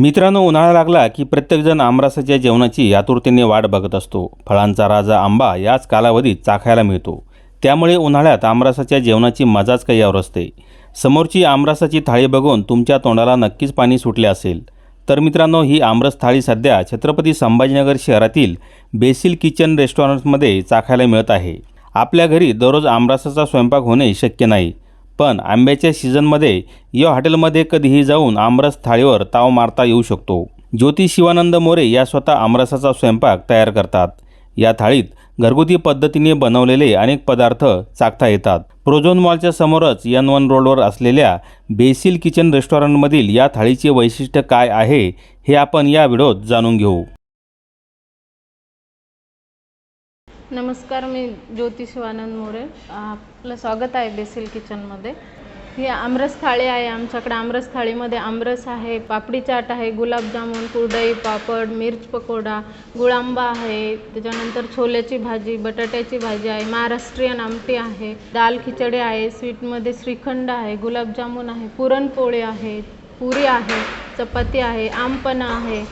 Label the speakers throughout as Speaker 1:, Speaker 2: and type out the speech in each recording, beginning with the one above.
Speaker 1: मित्रांनो उन्हाळा लागला की प्रत्येकजण आमरासाच्या जेवणाची आतुरतेने वाट बघत असतो. फळांचा राजा आंबा याच कालावधीत चाखायला मिळतो. त्यामुळे उन्हाळ्यात आमरासाच्या जेवणाची मजाच काही असते. समोरची आमरासाची थाळी बघून तुमच्या तोंडाला नक्कीच पाणी सुटले असेल. तर मित्रांनो ही आमरस थाळी सध्या छत्रपती संभाजीनगर शहरातील बेसिल किचन रेस्टॉरंटमध्ये चाखायला मिळत आहे. आपल्या घरी दररोज आमरासाचा स्वयंपाक होणे शक्य नाही. पण आंब्याच्या सीझनमध्ये या हॉटेलमध्ये कधीही जाऊन आमरस थाळीवर ताव मारता येऊ शकतो. ज्योती शिवानंद मोरे या स्वतः आमरसाचा स्वयंपाक तयार करतात. या थाळीत घरगुती पद्धतीने बनवलेले अनेक पदार्थ चाखता येतात. प्रोझोन मॉलच्या समोरच यन वन रोडवर असलेल्या बेसिल किचन रेस्टॉरंटमधील या थाळीचे वैशिष्ट्य काय आहे हे आपण या व्हिडिओत जाणून घेऊ.
Speaker 2: नमस्कार मी ज्योती शिवानंद मोरे. आपलं स्वागत आहे बेसिल किचनमध्ये ही आमरस थाळी आहे आमच्याकडे. आमरस थाळीमध्ये आमरस आहे पापडी चाट आहे गुलाबजामुन कुरडई पापड मिर्च पकोडा गुळांबा आहे. त्याच्यानंतर छोल्याची भाजी बटाट्याची भाजी आहे महाराष्ट्रीयन आमटी आहे दाल खिचडी आहे स्वीटमध्ये श्रीखंड आहे गुलाबजामुन आहे पुरणपोळी आहे पुरी आहे चपाती आहे आमपणा आहे.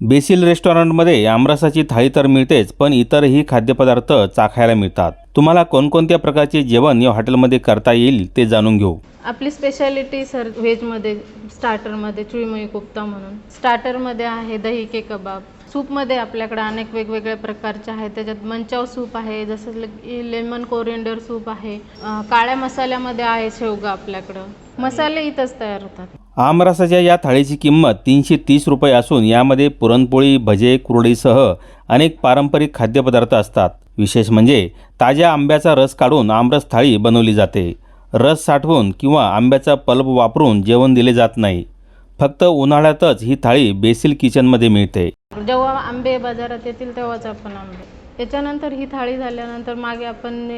Speaker 1: बेसिल रेस्टॉरंटमध्ये आमरसाची थाळी तर मिळतेच पण इतरही खाद्यपदार्थ चाखायला मिळतात. तुम्हाला कोणकोणत्या प्रकारचे जेवण या हॉटेलमध्ये करता येईल ते जाणून घेऊ.
Speaker 2: आपली स्पेशालिटी सर व्हेजमध्ये स्टार्टरमध्ये चुईमई कोफ्ता म्हणून. स्टार्टरमध्ये आहे दही के कबाब सूपमध्ये आपल्याकडे अनेक वेगवेगळ्या प्रकारचे आहेत. त्याच्यात मंचाव सूप आहे जसं लेमन कोरिंडर सूप आहे. काळ्या मसाल्यामध्ये आहे शेवगा आपल्याकडं. मसाले इथंच तयार होतात.
Speaker 1: आमरसाच्या या थाळीची किंमत तीनशे तीस रुपये असून यामध्ये पुरणपोळी भजे कुरडीसह अनेक पारंपरिक खाद्यपदार्थ असतात. विशेष म्हणजे ताज्या आंब्याचा रस काढून आमरस थाळी बनवली जाते. रस साठवून किंवा आंब्याचा पल्प वापरून जेवण दिले जात नाही. फक्त उन्हाळ्यातच ही थाळी बेसिल किचनमध्ये मिळते.
Speaker 2: जेव्हा आंबे बाजारात येतील तेव्हाच आपण आंबे. त्याच्यानंतर ही थाळी झाल्यानंतर मागे आपण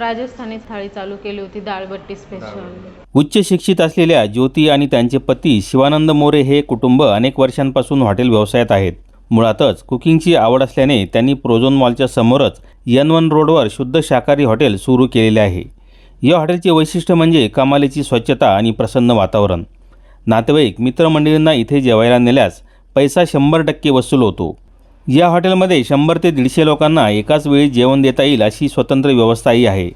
Speaker 2: राजस्थानी थाळी चालू केली होती डाळबट्टी स्पेशल
Speaker 1: उच्च शिक्षित असलेल्या ज्योती आणि त्यांचे पती शिवानंद मोरे हे कुटुंब अनेक वर्षांपासून हॉटेल व्यवसायात आहेत. मुळातच कुकिंगची आवड असल्याने त्यांनी प्रोझोन मॉलच्या समोरच एन वन रोडवर शुद्ध शाकाहारी हॉटेल सुरू केलेले आहे. या हॉटेलचे वैशिष्ट्य म्हणजे कमालीची स्वच्छता आणि प्रसन्न वातावरण. नातेवाईक मित्रमंडळींना इथे जेवायला नेल्यास पैसा शंभर टक्के वसूल होतो. या हॉटेलमध्ये शंभर ते दीडशे लोकांना एकाच वेळी जेवण देता येईल अशी स्वतंत्र व्यवस्थाही आहे.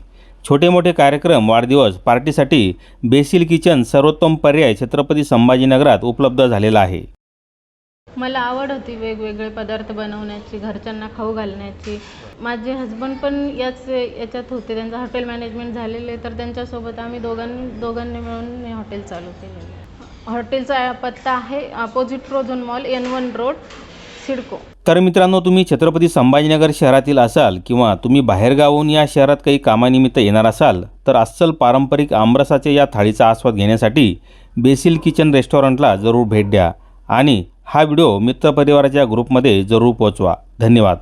Speaker 1: छोटे मोठे कार्यक्रम वाढदिवस पार्टीसाठी बेसिल किचन सर्वोत्तम पर्याय छत्रपती संभाजीनगरात उपलब्ध झालेला आहे.
Speaker 2: मला आवड होती वेगवेगळे पदार्थ बनवण्याची घरच्यांना खाऊ घालण्याची. माझे हजबंड पण याच याच्यात होते त्यांचं हॉटेल मॅनेजमेंट झालेले तर त्यांच्यासोबत आम्ही दोघांनी दोघांनी मिळून हे हॉटेल चालू केले हॉटेलचा पत्ता आहे opposite Prozone mall N one road CIDCO.
Speaker 1: तर मित्रांनो तुम्ही छत्रपती संभाजीनगर शहरातील असाल किंवा तुम्ही बाहेरगावहून या शहरात काही कामानिमित्त येणार असाल तर अस्सल पारंपरिक आमरसाच्या या थाळीचा आस्वाद घेण्यासाठी बेसिल किचन रेस्टॉरंटला जरूर भेट द्या. आणि हा व्हिडिओ मित्रपरिवाराच्या ग्रुपमध्ये जरूर पोहोचवा. धन्यवाद.